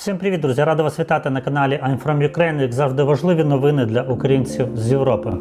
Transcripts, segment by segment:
Всім привіт, друзі! Рада вас вітати на каналі I'm from Ukraine. Як завжди, важливі новини для українців з Європи.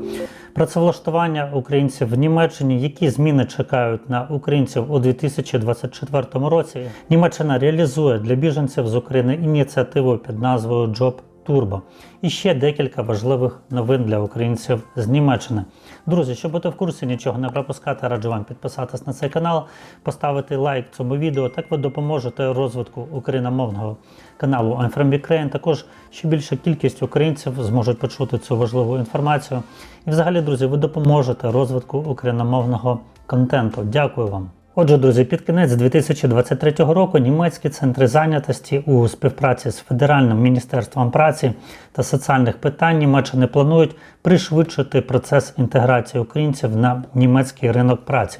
Працевлаштування українців в Німеччині, які зміни чекають на українців у 2024 році. Німеччина реалізує для біженців з України ініціативу під назвою Job Turbo. І ще декілька важливих новин для українців з Німеччини. Друзі, щоб бути в курсі, нічого не пропускати, раджу вам підписатись на цей канал, поставити лайк цьому відео. Так ви допоможете розвитку україномовного каналу I'm from Ukraine. Також ще більша кількість українців зможуть почути цю важливу інформацію. І взагалі, друзі, ви допоможете розвитку україномовного контенту. Дякую вам. Отже, друзі, під кінець 2023 року німецькі центри зайнятості у співпраці з Федеральним міністерством праці та соціальних питань Німеччини планують пришвидшити процес інтеграції українців на німецький ринок праці.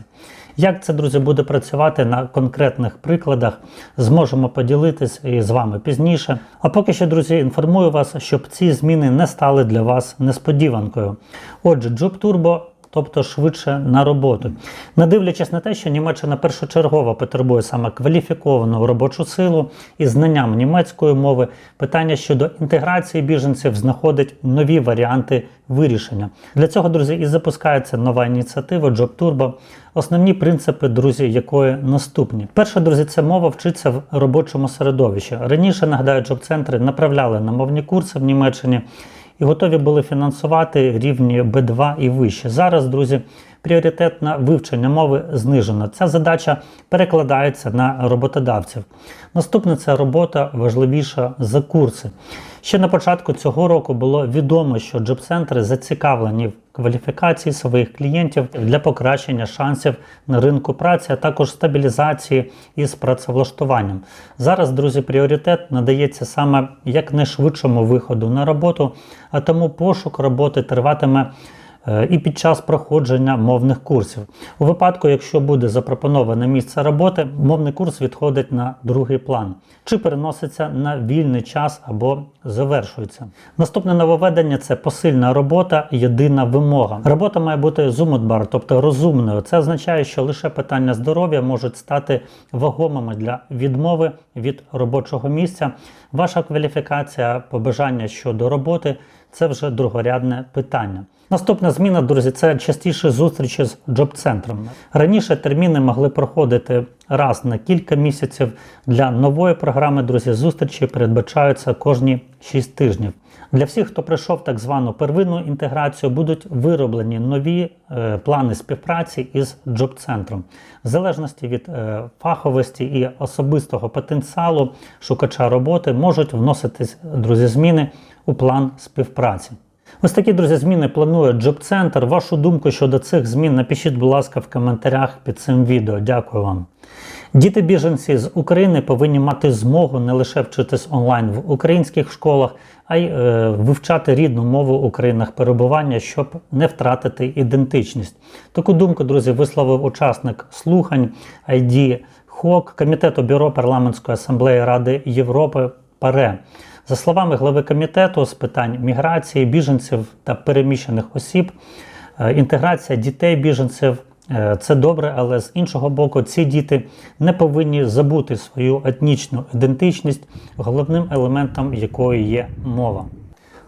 Як це, друзі, буде працювати на конкретних прикладах, зможемо поділитись і з вами пізніше. А поки що, друзі, інформую вас, щоб ці зміни не стали для вас несподіванкою. Отже, Job Turbo тобто швидше на роботу. Не дивлячись на те, що Німеччина першочергово потребує саме кваліфіковану робочу силу і знанням німецької мови, питання щодо інтеграції біженців знаходить нові варіанти вирішення. Для цього, друзі, і запускається нова ініціатива Job Turbo. Основні принципи, друзі, якої наступні. Перше, друзі, це мова вчиться в робочому середовищі. Раніше, нагадаю, джоб-центри направляли на мовні курси в Німеччині і готові були фінансувати рівні B2 і вище. Зараз, друзі, пріоритет на вивчення мови знижено. Ця задача перекладається на роботодавців. Наступне це робота важливіша за курси. Ще на початку цього року було відомо, що джоб-центри зацікавлені в кваліфікації своїх клієнтів для покращення шансів на ринку праці, а також стабілізації із працевлаштуванням. Зараз, друзі, пріоритет надається саме якнайшвидшому виходу на роботу, а тому пошук роботи триватиме. Е, І під час проходження мовних курсів. У випадку, якщо буде запропоноване місце роботи, мовний курс відходить на другий план чи переноситься на вільний час або завершується. Наступне нововведення це посильна робота, єдина вимога. Робота має бути зумутбар, тобто розумною. Це означає, що лише питання здоров'я можуть стати вагомими для відмови від робочого місця. Ваша кваліфікація, побажання щодо роботи це вже другорядне питання. Наступна зміна, друзі, це частіше зустрічі з джоб-центром. Раніше терміни могли проходити раз на кілька місяців. Для нової програми, друзі, зустрічі передбачаються кожні 6 тижнів. Для всіх, хто пройшов так звану первинну інтеграцію, будуть вироблені нові е, плани співпраці із джоб-центром. В залежності від е, фаховості і особистого потенціалу шукача роботи можуть вноситись, друзі, зміни у план співпраці. Ось такі, друзі, зміни планує Джоб-центр. Вашу думку щодо цих змін напишіть, будь ласка, в коментарях під цим відео. Дякую вам. Діти-біженці з України повинні мати змогу не лише вчитись онлайн в українських школах, а й е, вивчати рідну мову у країнах перебування, щоб не втратити ідентичність. Таку думку, друзі, висловив учасник слухань ID ХОК Комітету бюро парламентської асамблеї Ради Європи ПАРЕ. За словами глави комітету з питань міграції, біженців та переміщених осіб, е, інтеграція дітей біженців е, це добре, але з іншого боку, ці діти не повинні забути свою етнічну ідентичність, головним елементом якої є мова.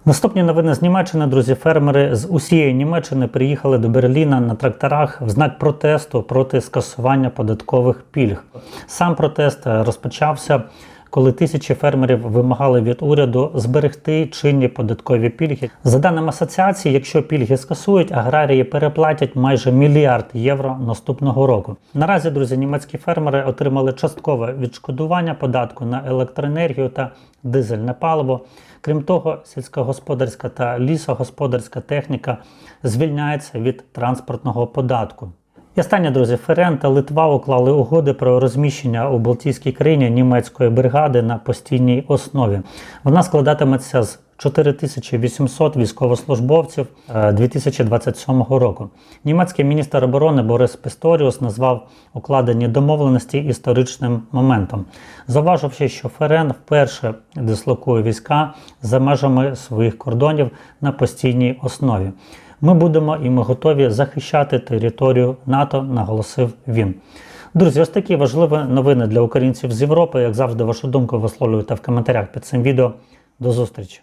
Наступні новини з Німеччини, друзі, фермери з усієї Німеччини приїхали до Берліна на тракторах в знак протесту проти скасування податкових пільг. Сам протест е, розпочався коли тисячі фермерів вимагали від уряду зберегти чинні податкові пільги. За даними асоціації, якщо пільги скасують, аграрії переплатять майже мільярд євро наступного року. Наразі, друзі, німецькі фермери отримали часткове відшкодування податку на електроенергію та дизельне паливо. Крім того, сільськогосподарська та лісогосподарська техніка звільняється від транспортного податку. І останнє, друзі, ФРН та Литва уклали угоди про розміщення у Балтійській країні німецької бригади на постійній основі. Вона складатиметься з 4800 військовослужбовців е, 2027 року. Німецький міністр оборони Борис Пісторіус назвав укладені домовленості історичним моментом, зауваживши, що ФРН вперше дислокує війська за межами своїх кордонів на постійній основі. Ми будемо і ми готові захищати територію НАТО, наголосив він. Друзі, ось такі важливі новини для українців з Європи. Як завжди, вашу думку висловлюйте в коментарях під цим відео. До зустрічі!